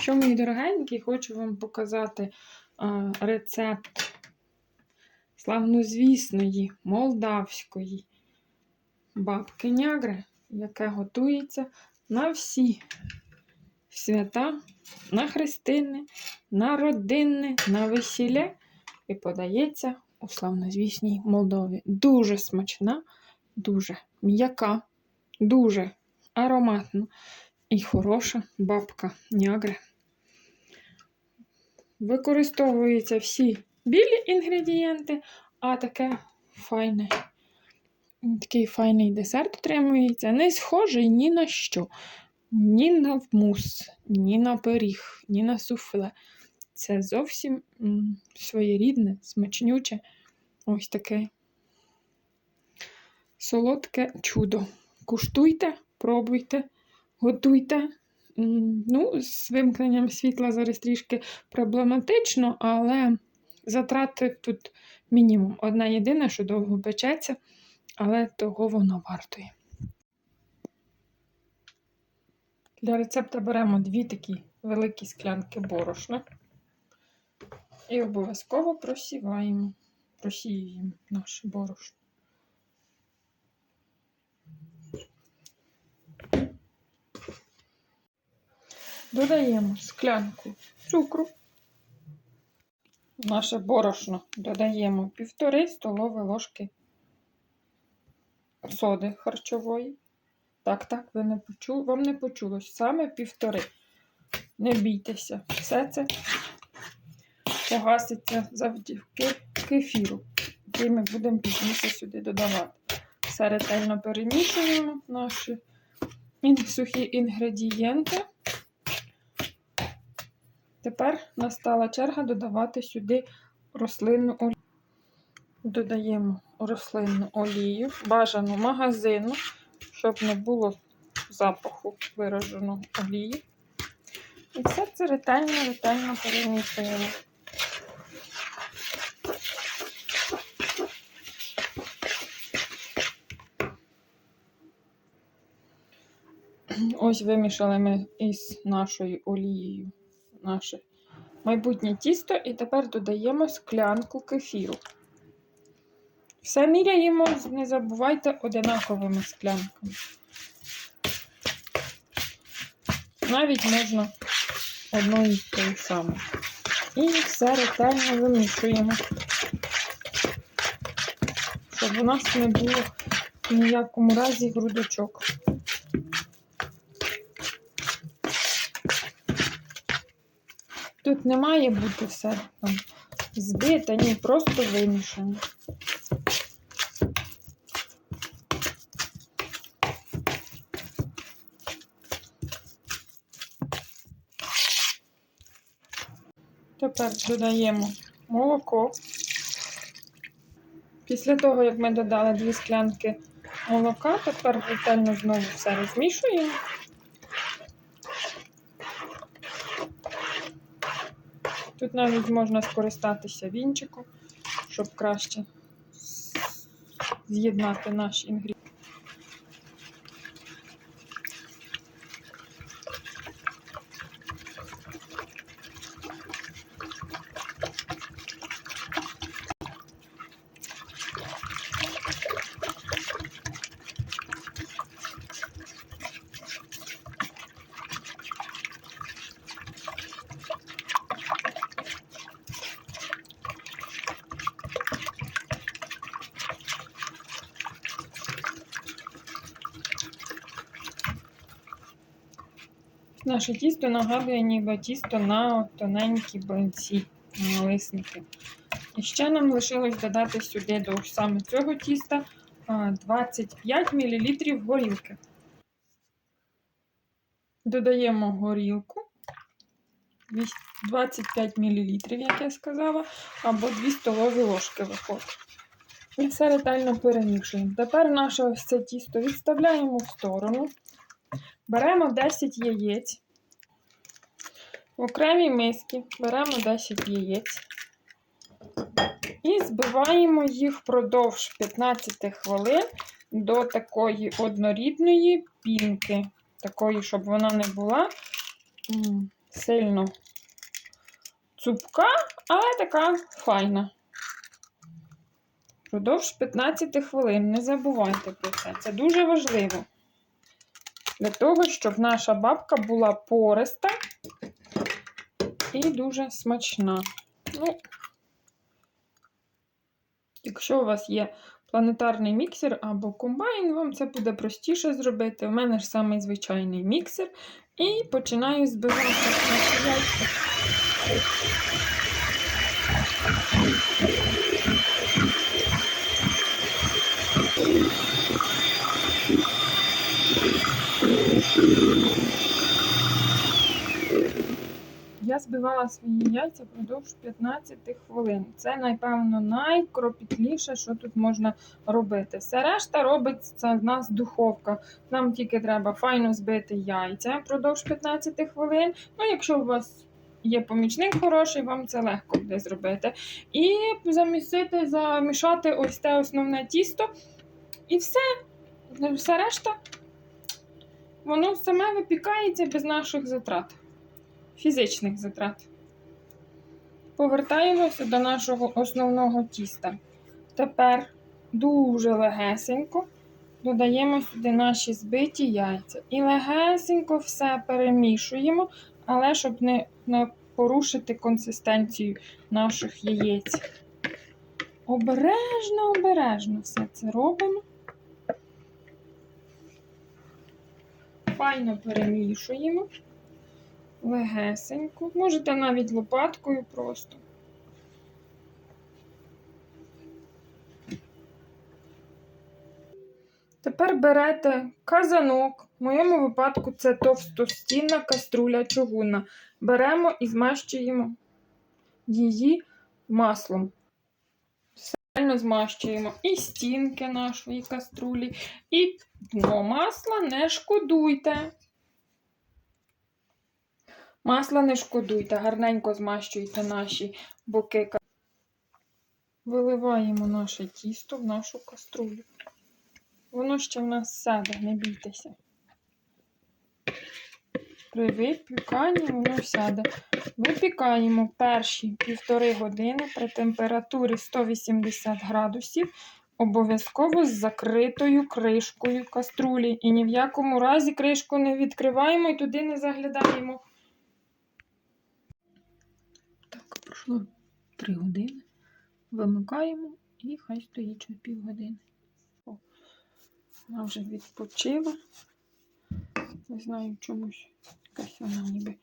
Що, мої дорогенькі, хочу вам показати а, рецепт славнозвісної молдавської бабки Нягри, яке готується на всі свята, на хрестини, на родинне, на весілля і подається у славнозвісній Молдові. Дуже смачна, дуже м'яка, дуже ароматна і хороша бабка Нягри. Використовуються всі білі інгредієнти, а таке файне, такий файний десерт отримується. Не схожий ні на що. Ні на мус, ні на пиріг, ні на суфле. Це зовсім своєрідне, смачнюче, ось таке солодке чудо. Куштуйте, пробуйте, готуйте. Ну, з вимкненням світла зараз трішки проблематично, але затрати тут мінімум. Одна єдина, що довго печеться, але того воно вартує. Для рецепту беремо дві такі великі склянки борошна і обов'язково просіваємо, просіюємо наше борошно. Додаємо склянку цукру. Наше борошно додаємо півтори столові ложки соди харчової. Так, так, ви не почули, вам не почулось. Саме півтори. Не бійтеся. Все це погаситься завдяки кефіру, який ми будемо пізніше сюди додавати. Все ретельно перемішуємо наші сухі інгредієнти. Тепер настала черга додавати сюди рослинну олію. Додаємо рослинну олію, бажану магазину, щоб не було запаху вираженого олії. І все це ретельно, ретельно перемішуємо. Ось вимішали ми із нашою олією наше майбутнє тісто, і тепер додаємо склянку кефіру. Все міряємо, не забувайте одинаковими склянками. Навіть можна одною тою самою. І все ретельно вимішуємо, щоб у нас не було в ніякому разі грудочок. Тут не має бути все там збите, ні, просто вимішано. Тепер додаємо молоко. Після того, як ми додали дві склянки молока, тепер ретельно знову все розмішуємо. Тут навіть можна скористатися вінчиком, щоб краще з'єднати наш інгредієнти. Наше тісто нагадує ніби тісто на тоненькі блинці, налисники. І ще нам лишилось додати сюди до саме цього тіста 25 мл горілки. Додаємо горілку 25 мл, як я сказала, або 2 столові ложки виходить. І все ретельно перемішуємо. Тепер наше це тісто відставляємо в сторону. Беремо 10 яєць. В окремій мисці беремо 10 яєць і збиваємо їх впродовж 15 хвилин до такої однорідної пінки. Такої, щоб вона не була сильно цупка, але така файна. Продовж 15 хвилин. Не забувайте про це. Це дуже важливо. Для того, щоб наша бабка була пориста і дуже смачна. Ну, якщо у вас є планетарний міксер або комбайн, вам це буде простіше зробити. У мене ж самий звичайний міксер. І починаю збивати наші яйця. Збивала свої яйця впродовж 15 хвилин. Це, напевно, найкропітліше, що тут можна робити. Все решта робиться в нас духовка. Нам тільки треба файно збити яйця впродовж 15 хвилин. Ну, якщо у вас є помічник хороший, вам це легко буде зробити. І замісити, замішати ось те основне тісто. І все. Все решта, воно саме випікається без наших затрат фізичних затрат. Повертаємося до нашого основного тіста. Тепер дуже легесенько додаємо сюди наші збиті яйця. І легесенько все перемішуємо, але щоб не, не порушити консистенцію наших яєць. Обережно, обережно все це робимо. Файно перемішуємо легесенько. Можете навіть лопаткою просто. Тепер берете казанок. В моєму випадку це товстостінна каструля чугунна. Беремо і змащуємо її маслом. Сильно змащуємо і стінки нашої каструлі, і дно масла не шкодуйте. Масла не шкодуйте, гарненько змащуйте наші боки. Виливаємо наше тісто в нашу каструлю. Воно ще в нас сяде, не бійтеся. При випіканні воно сяде. Випікаємо перші півтори години при температурі 180 градусів, обов'язково з закритою кришкою каструлі. І ні в якому разі кришку не відкриваємо і туди не заглядаємо. Так, пройшло 3 години. Вимикаємо і хай стоїть ще півгодини. Вона вже відпочила. Не знаю чомусь. Якась вона ніби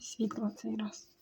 світла цей раз.